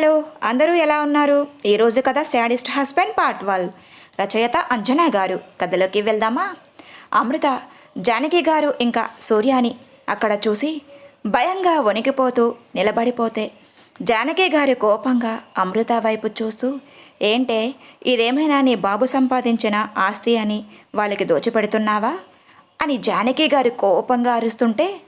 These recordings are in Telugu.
హలో అందరూ ఎలా ఉన్నారు? ఈరోజు కథ శాడిస్ట్ హస్బెండ్ పార్ట్ వల్ రచయిత అంజనా గారు. కథలోకి వెళ్దామా? అమృత జానకి గారు ఇంకా సూర్యాని అక్కడ చూసి భయంగా వణికిపోతూ నిలబడిపోతే జానకి గారి కోపంగా అమృత వైపు చూస్తూ ఏంటే ఇదేమైనా నీ బాబు సంపాదించిన ఆస్తి అని వాళ్ళకి దోచిపెడుతున్నావా? అని జానకి గారి కోపంగా అరుస్తుంటే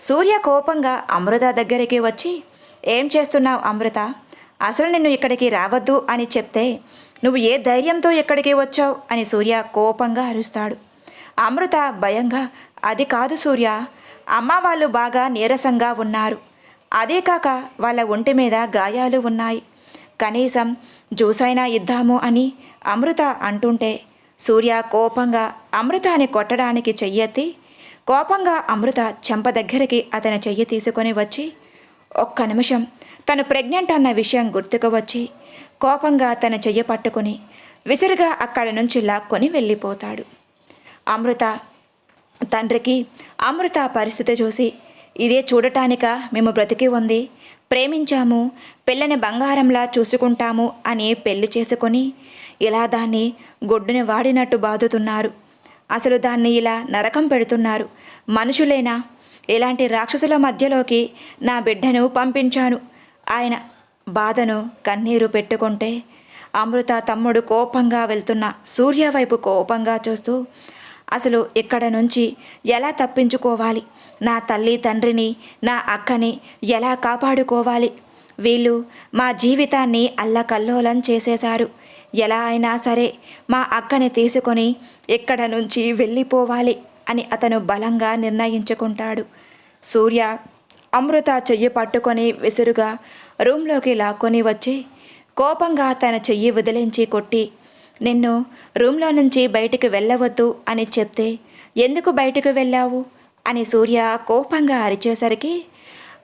సూర్య కోపంగా అమృత దగ్గరికి వచ్చి ఏం చేస్తున్నావు అమృత? అసలు నిన్ను ఇక్కడికి రావద్దు అని చెప్తే నువ్వు ఏ ధైర్యంతో ఇక్కడికి వచ్చావు? అని సూర్య కోపంగా అరుస్తాడు. అమృత భయంగా అది కాదు సూర్య అమ్మ వాళ్ళు బాగా నీరసంగా ఉన్నారు. అదే కాక వాళ్ళ ఒంటి మీద గాయాలు ఉన్నాయి. కనీసం జ్యూస్ అయినా ఇద్దాము అని అమృత అంటుంటే సూర్య కోపంగా అమృతాన్ని కొట్టడానికి చెయ్యెత్తి కోపంగా అమృత చెంప దగ్గరికి అతని చెయ్యి తీసుకొని వచ్చి ఒక్క నిమిషం తను ప్రెగ్నెంట్ అన్న విషయం గుర్తుకు వచ్చి కోపంగా తన చెయ్యి పట్టుకుని విసురుగా అక్కడి నుంచి లాక్కొని వెళ్ళిపోతాడు. అమృత తండ్రికి అమృత పరిస్థితి చూసి ఇదే చూడటానిక? మేము బ్రతికి ఉంది. ప్రేమించాము. పిల్లని బంగారంలా చూసుకుంటాము అని పెళ్ళి చేసుకొని ఇలా దాన్ని గొడ్డుని వాడినట్టు బాదుతున్నారు. అసలు దాన్ని ఇలా నరకం పెడుతున్నారు. మనుషులేనా? ఇలాంటి రాక్షసుల మధ్యలోకి నా బిడ్డను పంపించాను. ఆయన బాధను కన్నీరు పెట్టుకుంటే అమృత తమ్ముడు కోపంగా వెళ్తున్న సూర్య వైపు కోపంగా చూస్తూ అసలు ఇక్కడ నుంచి ఎలా తప్పించుకోవాలి? నా తల్లి తండ్రిని నా అక్కని ఎలా కాపాడుకోవాలి? వీళ్ళు మా జీవితాన్ని అల్లకల్లోలం చేసేశారు. ఎలా అయినా సరే మా అక్కని తీసుకొని ఇక్కడ నుంచి వెళ్ళిపోవాలి అని అతను బలంగా నిర్ణయించుకుంటాడు. సూర్య అమృత చెయ్యి పట్టుకొని విసురుగా రూమ్లోకి లాక్కొని వచ్చి కోపంగా తన చెయ్యి వదిలించి కొట్టి నిన్ను రూమ్లో నుంచి బయటికి వెళ్ళవద్దు అని చెప్తే ఎందుకు బయటకు వెళ్ళావు? అని సూర్య కోపంగా అరిచేసరికి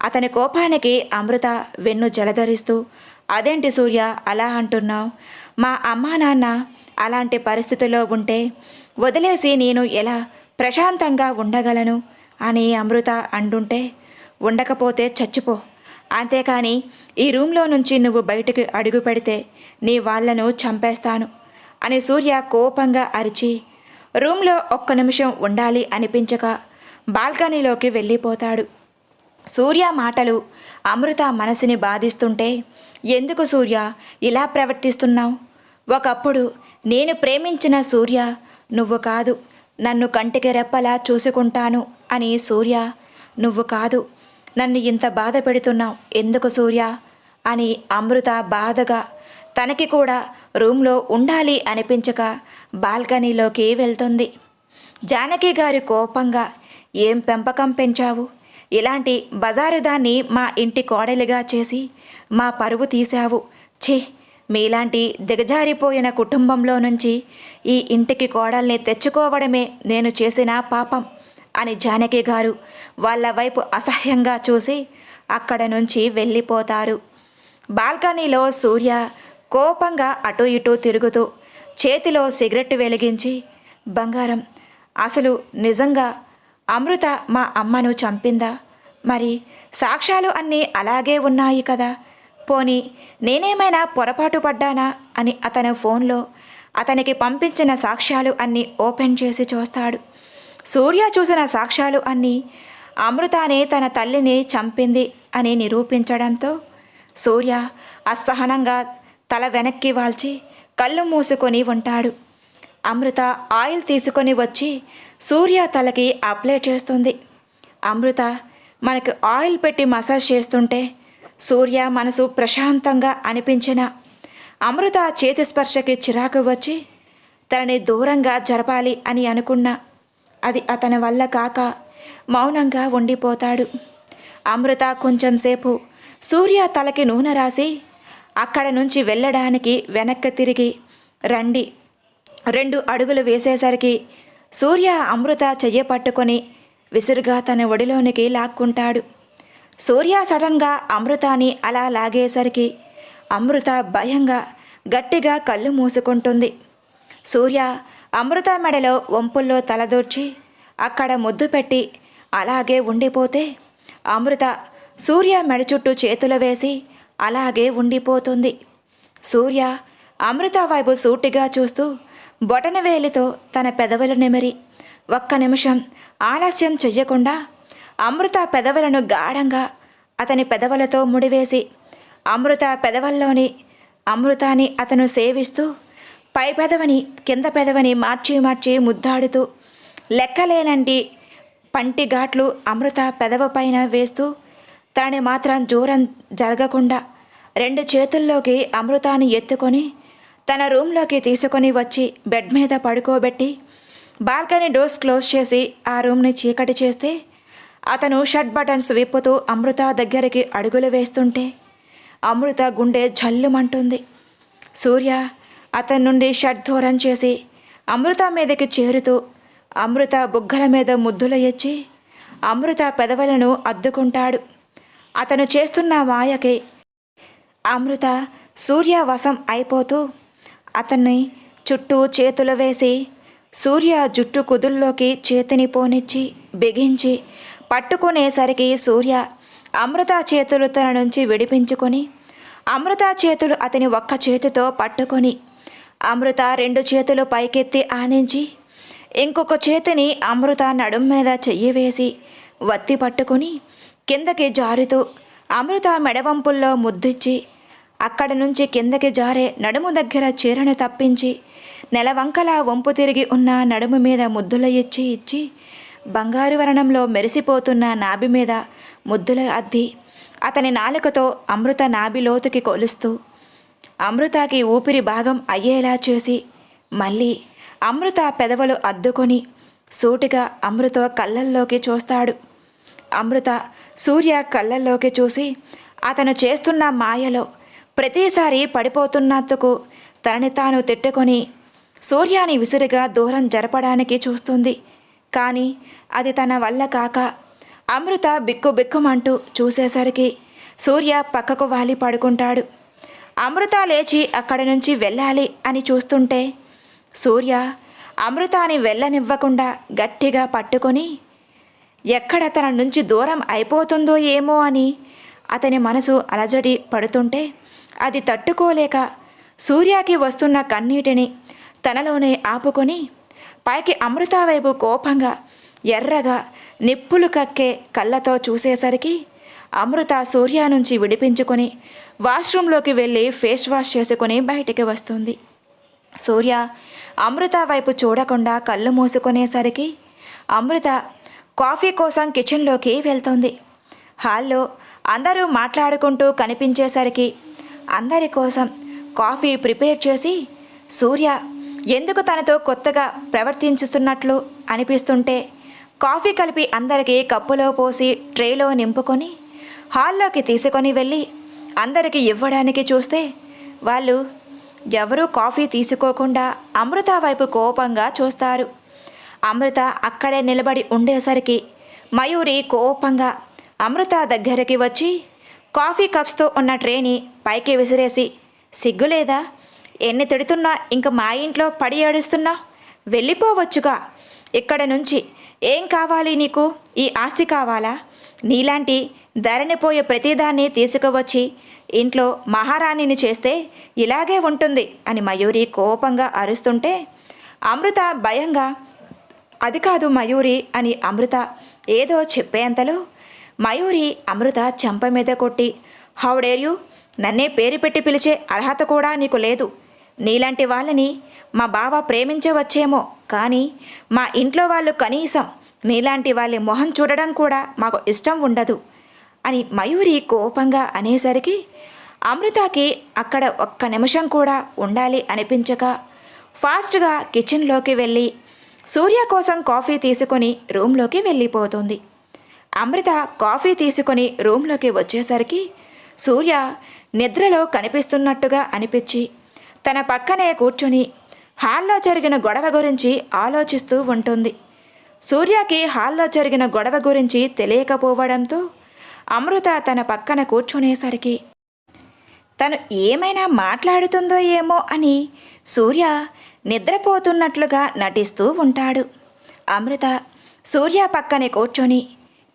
అతని కోపానికి అమృత వెన్ను జలధరిస్తూ అదేంటి సూర్య అలా అంటున్నావు? మా అమ్మా నాన్న అలాంటి పరిస్థితిలో ఉంటే వదిలేసి నేను ఎలా ప్రశాంతంగా ఉండగలను? అని అమృత అంటుంటే ఉండకపోతే చచ్చిపో. అంతేకాని ఈ రూమ్లో నుంచి నువ్వు బయటకు అడుగు పెడితే నీ వాళ్ళను చంపేస్తాను అని సూర్య కోపంగా అరిచి రూమ్లో ఒక్క నిమిషం ఉండాలి అనిపించక బాల్కనీలోకి వెళ్ళిపోతాడు. సూర్య మాటలు అమృత మనసుని బాధిస్తుంటే ఎందుకు సూర్య ఇలా ప్రవర్తిస్తున్నావు? ఒకప్పుడు నేను ప్రేమించిన సూర్య నువ్వు కాదు. నన్ను కంటికి రెప్పలా చూసుకుంటాను అని సూర్య నువ్వు కాదు. నన్ను ఇంత బాధ పెడుతున్నావు ఎందుకు సూర్య? అని అమృత బాధగా తనకి కూడా రూమ్లో ఉండాలి అనిపించక బాల్కనీలోకి వెళ్తుంది. జానకి గారి కోపంగా ఏం పెంపకం పెంచావు? ఇలాంటి బజారు దాన్ని మా ఇంటి కోడలిగా చేసి మా పరువు తీశావు. ఛీ మీలాంటి దిగజారిపోయిన కుటుంబంలో నుంచి ఈ ఇంటికి కోడల్ని తెచ్చుకోవడమే నేను చేసిన పాపం. అని జానకి గారు వాళ్ళ వైపు అసహ్యంగా చూసి అక్కడ నుంచి వెళ్ళిపోతారు. బాల్కనీలో సూర్య కోపంగా అటు ఇటు తిరుగుతూ చేతిలో సిగరెట్ వెలిగించి బంగారం అసలు నిజంగా అమృత మా అమ్మను చంపిందా? మరి సాక్ష్యాలు అన్నీ అలాగే ఉన్నాయి కదా. పోనీ నేనేమైనా పొరపాటు పడ్డానా? అని అతను ఫోన్లో అతనికి పంపించిన సాక్ష్యాలు అన్నీ ఓపెన్ చేసి చూస్తాడు. సూర్య చూసిన సాక్ష్యాలు అన్నీ అమృతానే తన తల్లిని చంపింది అని నిరూపించడంతో సూర్య అసహనంగా తల వెనక్కి వాల్చి కళ్ళు మూసుకొని ఉంటాడు. అమృత ఆయిల్ తీసుకొని వచ్చి సూర్య తలకి అప్లై చేస్తుంది. అమృత మనకు ఆయిల్ పెట్టి మసాజ్ చేస్తుంటే సూర్య మనసు ప్రశాంతంగా అనిపించిన అమృత చేతి స్పర్శకి చిరాకు వచ్చి తనని దూరంగా జరపాలి అని అనుకున్నా అది అతని వల్ల కాక మౌనంగా ఉండిపోతాడు. అమృత కొంచెం సేపు సూర్య తలకి నూనె రాసి అక్కడ నుంచి వెళ్ళడానికి వెనక్కి తిరిగి రండి. రెండు అడుగులు వేసేసరికి సూర్య అమృత చెయ్య పట్టుకొని విసురుగా తన ఒడిలోనికి లాక్కుంటాడు. సూర్య సడన్గా అమృతాని అలా లాగేసరికి అమృత భయంగా గట్టిగా కళ్ళు మూసుకుంటుంది. సూర్య అమృత మెడలో వంపుల్లో తలదూర్చి అక్కడ ముద్దు పెట్టి అలాగే ఉండిపోతే అమృత సూర్య మెడ చుట్టూ చేతులు వేసి అలాగే ఉండిపోతుంది. సూర్య అమృత వైపు సూటిగా చూస్తూ బొటనవేలితో తన పెదవులు నిమిరి. ఒక్క నిమిషం ఆలస్యం చెయ్యకుండా అమృత పెదవులను గాఢంగా అతని పెదవులతో ముడివేసి అమృత పెదవుల్లోని అమృతాన్ని అతను సేవిస్తూ పై పెదవని కింద పెదవని మార్చి మార్చి ముద్దాడుతూ లెక్కలేనంటి పంటి ఘాట్లు అమృత పెదవ పైన వేస్తూ తనని మాత్రం జోరం జరగకుండా రెండు చేతుల్లోకి అమృతాన్ని ఎత్తుకొని తన రూమ్లోకి తీసుకొని వచ్చి బెడ్ మీద పడుకోబెట్టి బాల్కనీ డోర్స్ క్లోజ్ చేసి ఆ రూమ్ని చీకటి చేస్తే అతను షర్ట్ బటన్స్ విప్పుతూ అమృత దగ్గరికి అడుగులు వేస్తుంటే అమృత గుండె జల్లుమంటుంది. సూర్య అతని నుండి షర్ట్ దూరం చేసి అమృత మీదకి చేరుతూ అమృత బుగ్గల మీద ముద్దులు ఎచ్చి అమృత పెదవులను అద్దుకుంటాడు. అతను చేస్తున్న మాయకి అమృత సూర్య వశం అయిపోతూ అతన్ని చుట్టూ చేతులు వేసి సూర్య జుట్టు కుదుల్లోకి చేతిని పోనిచ్చి బిగించి పట్టుకునేసరికి సూర్య అమృత చేతులు తన నుంచి విడిపించుకొని అమృత చేతులు అతని ఒక్క చేతితో పట్టుకొని అమృత రెండు చేతులు పైకెత్తి ఆనించి ఇంకొక చేతిని అమృత నడుం మీద చెయ్యి వేసి వత్తి పట్టుకుని కిందకి జారుతూ అమృత మెడవంపుల్లో ముద్దిచ్చి అక్కడి నుంచి కిందకి జారే నడుము దగ్గర చీరను తప్పించి నెలవంకలా వంపు తిరిగి ఉన్న నడుము మీద ముద్దుల ఇచ్చి ఇచ్చి బంగారు వరణంలో మెరిసిపోతున్న నాభి మీద ముద్దుల అద్ది అతని నాలుకతో అమృత నాభి లోతుకి కొలుస్తూ అమృతకి ఊపిరి భాగం అయ్యేలా చేసి మళ్ళీ అమృత పెదవులు అద్దుకొని సూటిగా అమృత కళ్ళల్లోకి చూస్తాడు. అమృత సూర్య కళ్ళల్లోకి చూసి అతను చేస్తున్న మాయలో ప్రతిసారి పడిపోతున్నందుకు తనని తాను తిట్టుకొని సూర్యాని విసిరిగా దూరం జరపడానికి చూస్తుంది. కానీ అది తన వల్ల కాక అమృత బిక్కు బిక్కుమంటూ చూసేసరికి సూర్య పక్కకు వాలి పడుకుంటాడు. అమృత లేచి అక్కడి నుంచి వెళ్ళాలి అని చూస్తుంటే సూర్య అమృతాని వెళ్ళనివ్వకుండా గట్టిగా పట్టుకొని ఎక్కడ తన నుంచి దూరం అయిపోతుందో ఏమో అని అతని మనసు అలజడి పడుతుంటే అది తట్టుకోలేక సూర్యకి వస్తున్న కన్నీటిని తనలోనే ఆపుకొని పైకి అమృత వైపు కోపంగా ఎర్రగా నిప్పులు కక్కే కళ్ళతో చూసేసరికి అమృత సూర్య నుంచి విడిపించుకొని వాష్రూంలోకి వెళ్ళి ఫేస్ వాష్ చేసుకొని బయటికి వస్తుంది. సూర్య అమృత వైపు చూడకుండా కళ్ళు మూసుకునేసరికి అమృత కాఫీ కోసం కిచెన్లోకి వెళ్తుంది. హాల్లో అందరూ మాట్లాడుకుంటూ కనిపించేసరికి అందరి కోసం కాఫీ ప్రిపేర్ చేసి సూర్య ఎందుకు తనతో కొత్తగా ప్రవర్తించుతున్నట్లు అనిపిస్తుంటే కాఫీ కలిపి అందరికీ కప్పులో పోసి ట్రేలో నింపుకొని హాల్లోకి తీసుకొని వెళ్ళి అందరికీ ఇవ్వడానికి చూస్తే వాళ్ళు ఎవరూ కాఫీ తీసుకోకుండా అమృత వైపు కోపంగా చూస్తారు. అమృత అక్కడే నిలబడి ఉండేసరికి మయూరి కోపంగా అమృత దగ్గరికి వచ్చి కాఫీ కప్స్తో ఉన్న ట్రేని పైకి విసిరేసి సిగ్గులేదా ఎన్ని తిడుతున్నా ఇంక మా ఇంట్లో పడి ఏడుస్తున్నా? వెళ్ళిపోవచ్చుగా. ఇక్కడ నుంచి ఏం కావాలి నీకు? ఈ ఆస్తి కావాలా? నీలాంటి ధరణిపోయే ప్రతిదాన్ని తీసుకువచ్చి ఇంట్లో మహారాణిని చేస్తే ఇలాగే ఉంటుంది అని మయూరి కోపంగా అరుస్తుంటే అమృత భయంగా? అది కాదు మయూరి అని అమృత ఏదో చెప్పేంతలో మయూరి అమృత చెంప మీద కొట్టి హౌడేర్ నన్నే పేరు పెట్టి పిలిచే అర్హత కూడా నీకు లేదు. నీలాంటి వాళ్ళని మా బావ ప్రేమించవచ్చేమో కానీ మా ఇంట్లో వాళ్ళు కనీసం నీలాంటి వాళ్ళ మొహం చూడడం కూడా మాకు ఇష్టం ఉండదు. అని మయూరి కోపంగా అనేసరికి అమృతకి అక్కడ ఒక్క నిమిషం కూడా ఉండాలి అనిపించక ఫాస్ట్గా కిచెన్లోకి వెళ్ళి సూర్య కోసం కాఫీ తీసుకొని రూమ్లోకి వెళ్ళిపోతుంది. అమృత కాఫీ తీసుకొని రూమ్లోకి వచ్చేసరికి సూర్య నిద్రలో కనిపిస్తున్నట్టుగా అనిపించి తన పక్కనే కూర్చొని హాల్లో జరిగిన గొడవ గురించి ఆలోచిస్తూ ఉంటుంది. సూర్యకి హాల్లో జరిగిన గొడవ గురించి తెలియకపోవడంతో అమృత తన పక్కన కూర్చునేసరికి తను ఏమైనా మాట్లాడుతుందో ఏమో అని సూర్య నిద్రపోతున్నట్లుగా నటిస్తూ ఉంటాడు. అమృత సూర్య పక్కనే కూర్చొని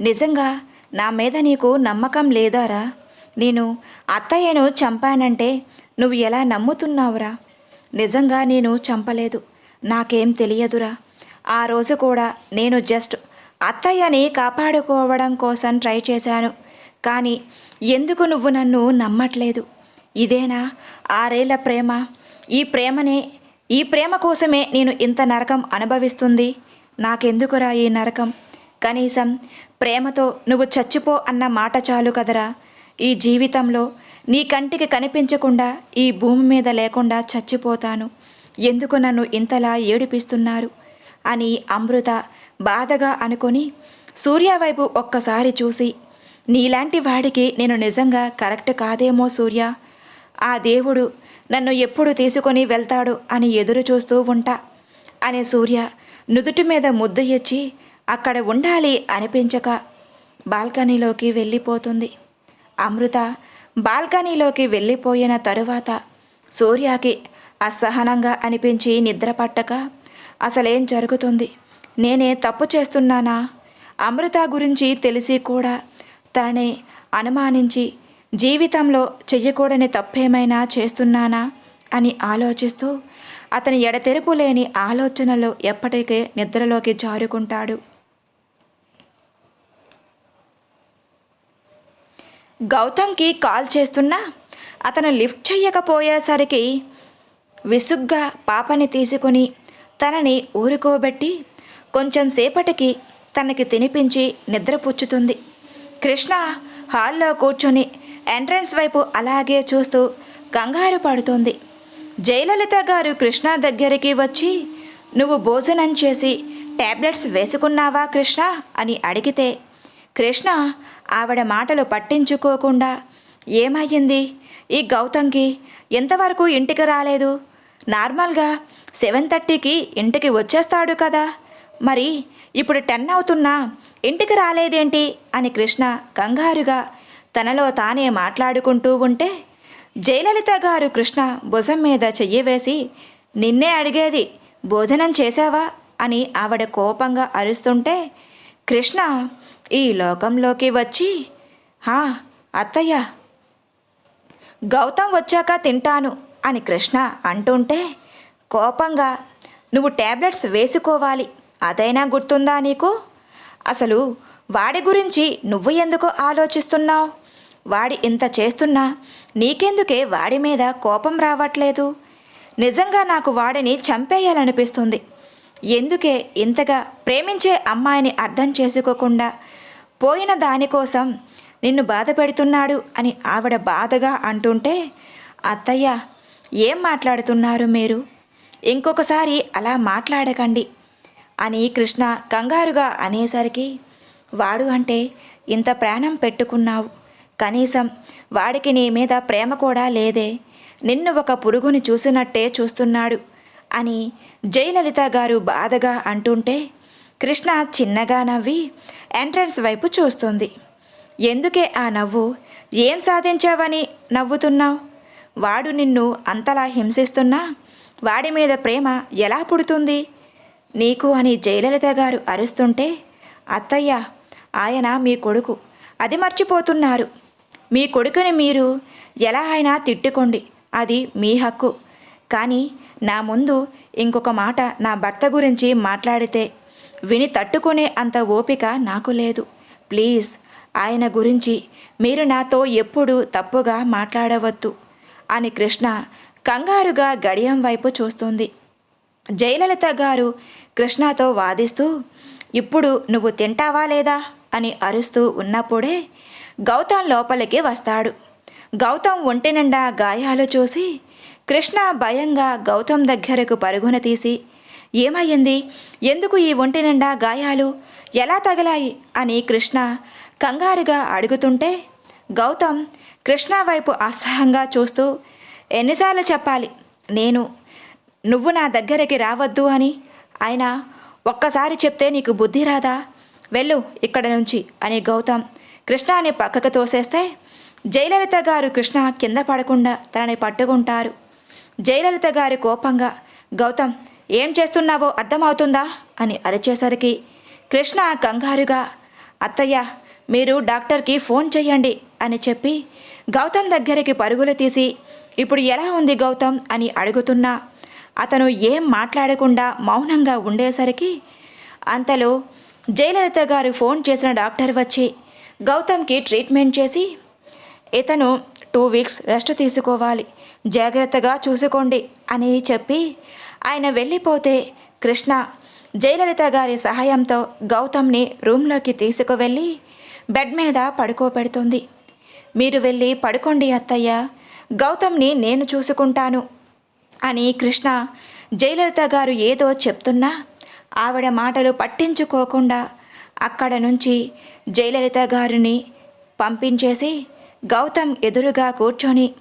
నిజంగా నా మీద నీకు నమ్మకం లేదారా? నేను అత్తయ్యను చంపానంటే నువ్వు ఎలా నమ్ముతున్నావురా? నిజంగా నేను చంపలేదు. నాకేం తెలియదురా. ఆ రోజు కూడా నేను జస్ట్ అత్తయ్యని కాపాడుకోవడం కోసం ట్రై చేశాను. కానీ ఎందుకు నువ్వు నన్ను నమ్మట్లేదు? ఇదేనా? ఆరేళ్ళ ప్రేమ. ఈ ప్రేమనే ఈ ప్రేమ కోసమే నేను ఇంత నరకం అనుభవిస్తుంది. నాకెందుకురా ఈ నరకం? కనీసం ప్రేమతో నువ్వు చచ్చిపో అన్న మాట చాలు కదరా. ఈ జీవితంలో నీ కంటికి కనిపించకుండా ఈ భూమి మీద లేకుండా చచ్చిపోతాను. ఎందుకు నన్ను ఇంతలా ఏడిపిస్తున్నారు? అని అమృత బాధగా అనుకొని సూర్య వైపు ఒక్కసారి చూసి నీలాంటి వాడికి నేను నిజంగా కరెక్ట్ కాదేమో సూర్య. ఆ దేవుడు నన్ను ఎప్పుడు తీసుకొని వెళ్తాడు అని ఎదురు చూస్తూ ఉంటా అనే సూర్య నుదుటి మీద ముద్దు ఇచ్చి అక్కడ ఉండాలి అనిపించక బాల్కనీలోకి వెళ్ళిపోతుంది. అమృత బాల్కనీలోకి వెళ్ళిపోయిన తరువాత సూర్యకి అసహనంగా అనిపించి నిద్ర పట్టక అసలేం జరుగుతుంది? నేనే తప్పు చేస్తున్నానా? అమృత గురించి తెలిసి కూడా తనని అనుమానించి జీవితంలో చెయ్యకూడని తప్పేమైనా చేస్తున్నానా అని ఆలోచిస్తూ అతని ఎడతెరుపు లేని ఆలోచనలో ఎప్పటికే నిద్రలోకి జారుకుంటాడు. గౌతమ్కి కాల్ చేస్తున్నా అతను లిఫ్ట్ చెయ్యకపోయేసరికి విసుగ్గా పాపని తీసుకుని తనని ఊరుకోబెట్టి కొంచెం సేపటికి తనకి తినిపించి నిద్రపుచ్చుతుంది. కృష్ణ హాల్లో కూర్చొని ఎంట్రన్స్ వైపు అలాగే చూస్తూ కంగారు పడుతుంది. జయలలిత గారు కృష్ణ దగ్గరికి వచ్చి నువ్వు భోజనం చేసి టాబ్లెట్స్ వేసుకున్నావా కృష్ణ? అని అడిగితే కృష్ణ ఆవిడ మాటలు పట్టించుకోకుండా ఏమయ్యింది? ఈ గౌతంకి ఎంతవరకు ఇంటికి రాలేదు? నార్మల్గా సెవెన్ థర్టీకి ఇంటికి వచ్చేస్తాడు కదా? మరి ఇప్పుడు టెన్ అవుతున్నా ఇంటికి రాలేదేంటి? అని కృష్ణ కంగారుగా తనలో తానే మాట్లాడుకుంటూ ఉంటే జయలలిత గారు కృష్ణ భుజం మీద చెయ్యి వేసి నిన్నే అడిగేది భోజనం చేశావా? అని ఆవిడ కోపంగా అరుస్తుంటే కృష్ణ ఈ లోకంలోకి వచ్చి హా అత్తయ్య గౌతమ్ వచ్చాక తింటాను అని కృష్ణ అంటుంటే కోపంగా నువ్వు ట్యాబ్లెట్స్ వేసుకోవాలి అదైనా గుర్తుందా నీకు? అసలు వాడి గురించి నువ్వు ఎందుకు ఆలోచిస్తున్నావు? వాడి ఇంత చేస్తున్నా నీకెందుకే వాడి మీద కోపం రావట్లేదు? నిజంగా నాకు వాడిని చంపేయాలనిపిస్తుంది. ఎందుకే ఇంతగా ప్రేమించే అమ్మాయిని అర్థం చేసుకోకుండా పోయిన దానికోసం నిన్ను బాధ పెడుతున్నాడు అని ఆవిడ బాధగా అంటుంటే అత్తయ్య ఏం మాట్లాడుతున్నారు మీరు? ఇంకొకసారి అలా మాట్లాడకండి. అని కృష్ణ కంగారుగా అనేసరికి వాడు అంటే ఇంత ప్రాణం పెట్టుకున్నావు. కనీసం వాడికి నీ మీద ప్రేమ కూడా లేదే. నిన్ను ఒక పురుగుని చూసినట్టే చూస్తున్నాడు అని జయలలిత గారు బాధగా అంటుంటే కృష్ణ చిన్నగా నవ్వి ఎంట్రన్స్ వైపు చూస్తుంది. ఎందుకే ఆ నవ్వు? ఏం సాధించావని నవ్వుతున్నావు? వాడు నిన్ను అంతలా హింసిస్తున్నా? వాడి మీద ప్రేమ ఎలా పుడుతుంది? నీకు అని జయలలిత గారు అరుస్తుంటే అత్తయ్య ఆయన మీ కొడుకు. అది మర్చిపోతున్నారు. మీ కొడుకుని మీరు ఎలా అయినా తిట్టుకోండి. అది మీ హక్కు. కానీ నా ముందు ఇంకొక మాట నా భర్త గురించి మాట్లాడితే విని తట్టుకునే అంత ఓపిక నాకు లేదు. ప్లీజ్ ఆయన గురించి మీరు నాతో ఎప్పుడు తప్పుగా మాట్లాడవద్దు అని కృష్ణ కంగారుగా గడియం వైపు చూస్తుంది. జయలలిత గారు కృష్ణతో వాదిస్తూ ఇప్పుడు నువ్వు తింటావా లేదా? అని అరుస్తూ ఉన్నప్పుడే గౌతమ్ లోపలికి వస్తాడు. గౌతమ్ ఒంటి నిండా గాయాలు చూసి కృష్ణ భయంగా గౌతమ్ దగ్గరకు పరుగున తీసి ఏమయ్యింది? ఎందుకు ఈ ఒంటి నిండా గాయాలు? ఎలా తగిలాయి? అని కృష్ణ కంగారుగా అడుగుతుంటే గౌతమ్ కృష్ణ వైపు అసహ్యంగా చూస్తూ ఎన్నిసార్లు చెప్పాలి? నేను నువ్వు నా దగ్గరికి రావద్దు అని. అయినా ఒక్కసారి చెప్తే నీకు బుద్ధి రాదా? వెళ్ళు ఇక్కడ నుంచి అని గౌతమ్ కృష్ణాని పక్కకు తోసేస్తే జయలలిత గారు కృష్ణ కింద పడకుండా తనని పట్టుకుంటారు. జయలలిత గారి కోపంగా గౌతమ్ ఏం చేస్తున్నావో అర్థమవుతుందా? అని అరిచేసరికి కృష్ణ కంగారుగా అత్తయ్య మీరు డాక్టర్కి ఫోన్ చేయండి అని చెప్పి గౌతమ్ దగ్గరికి పరుగులు తీసి ఇప్పుడు ఎలా ఉంది గౌతమ్? అని అడుగుతున్నా. అతను ఏం మాట్లాడకుండా మౌనంగా ఉండేసరికి అంతలో జయలలిత గారు ఫోన్ చేసిన డాక్టర్ వచ్చి గౌతమ్కి ట్రీట్మెంట్ చేసి ఇతను టూ వీక్స్ రెస్ట్ తీసుకోవాలి జాగ్రత్తగా చూసుకోండి అని చెప్పి ఆయన వెళ్ళిపోతే కృష్ణ జయలలిత గారి సహాయంతో గౌతమ్ని రూమ్లోకి తీసుకువెళ్ళి బెడ్ మీద పడుకోబెడుతుంది. మీరు వెళ్ళి పడుకోండి అత్తయ్య గౌతమ్ని నేను చూసుకుంటాను అని కృష్ణ జయలలిత గారు ఏదో చెప్తున్నా ఆవిడ మాటలు పట్టించుకోకుండా అక్కడ నుంచి జయలలిత గారిని పంపించేసి గౌతమ్ ఎదురుగా కూర్చొని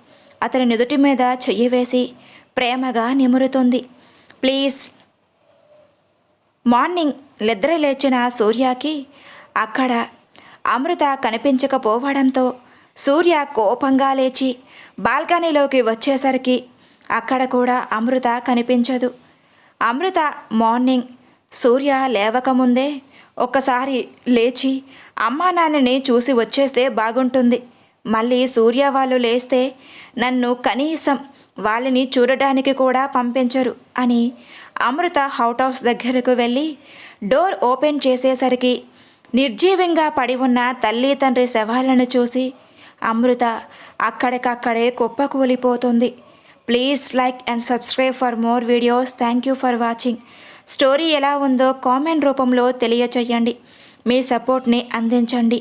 అతని నుదుటి మీద చెయ్యి వేసి ప్రేమగా నిమురుతుంది. ప్లీజ్. మార్నింగ్ నిద్ర లేచిన సూర్యకి అక్కడ అమృత కనిపించకపోవడంతో సూర్య కోపంగా లేచి బాల్కనీలోకి వచ్చేసరికి అక్కడ కూడా అమృత కనిపించదు. అమృత మార్నింగ్ సూర్య లేవకముందే ఒక్కసారి లేచి అమ్మా నాన్నని చూసి వచ్చేస్తే బాగుంటుంది. మళ్ళీ సూర్య వాళ్ళు లేస్తే నన్ను కనీసం వాళ్ళని చూడడానికి కూడా పంపించరు అని అమృత హౌట్ హౌస్ దగ్గరకు వెళ్ళి డోర్ ఓపెన్ చేసేసరికి నిర్జీవంగా పడి ఉన్న తల్లి తండ్రి శవాలను చూసి అమృత అక్కడికక్కడే కుప్పకూలిపోతుంది. Please like and subscribe for more videos thank you for watching story ఎలా ఉందో కామెంట్ రూపంలో తెలియచేయండి. మీ సపోర్ట్ని అందించండి.